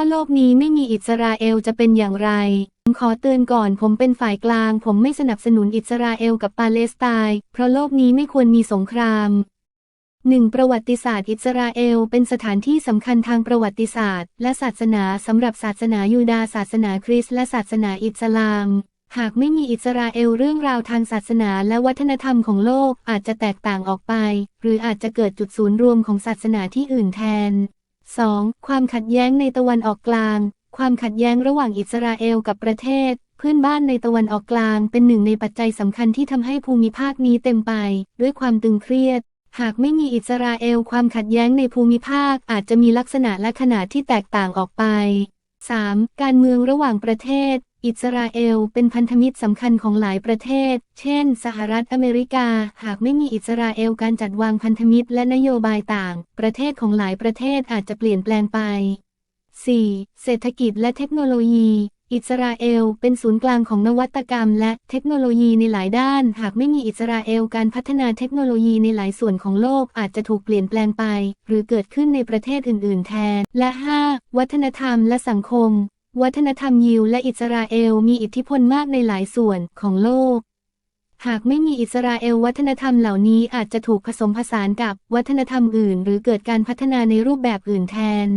ถ้าโลกนี้ไม่มีอิสราเอลจะเป็นอย่างไร ผมขอเตือนก่อนผมเป็นฝ่ายกลาง ผมไม่สนับสนุนอิสราเอลกับปาเลสไตน์เพราะโลกนี้ไม่ควรมีสงครามหนึ่งประวัติศาสตร์อิสราเอลเป็นสถานที่สำคัญทางประวัติศาสตร์ และศาสนาสำหรับศาสนายูดาห์ศาสนาคริสต์และศาสนาอิสลาม หากไม่มีอิสราเอลเรื่องราวทางศาสนาและวัฒนธรรมของโลกอาจจะแตกต่างออกไป หรืออาจจะเกิดจุดศูนย์รวมของศาสนาที่อื่นแทน 2. ความขัดแย้งในตะวันออกกลาง ความขัดแย้งระหว่างอิสราเอลกับประเทศ เพื่อนบ้านในตะวันออกกลาง เป็นหนึ่งในปัจจัยสำคัญที่ทำให้ภูมิภาคนี้เต็มไป ด้วยความตึงเครียด หากไม่มีอิสราเอลความขัดแย้งในภูมิภาคอาจจะมีลักษณะและขนาดที่แตกต่างออกไป 3. การเมืองระหว่างประเทศ อิสราเอลเป็นพันธมิตรสำคัญของหลายประเทศ เช่น สหรัฐอเมริกา หากไม่มีอิสราเอลการจัดวางพันธมิตรและนโยบายต่าง ประเทศของหลายประเทศอาจจะเปลี่ยนแปลงไป 4. เศรษฐกิจและเทคโนโลยี อิสราเอลเป็นศูนย์กลางของนวัตกรรมและเทคโนโลยีในหลายด้าน หากไม่มีอิสราเอลการพัฒนาเทคโนโลยีในหลายส่วนของโลกอาจจะถูกเปลี่ยนแปลงไป หรือเกิดขึ้นในประเทศอื่น ๆ แทน และ 5. วัฒนธรรมและสังคม วัฒนธรรมยิวและอิสราเอลมีอิทธิพลมากในหลายส่วนของโลก หากไม่มีอิสราเอลวัฒนธรรมเหล่านี้อาจจะถูกผสมผสานกับวัฒนธรรมอื่น หรือเกิดการพัฒนาในรูปแบบอื่นแทน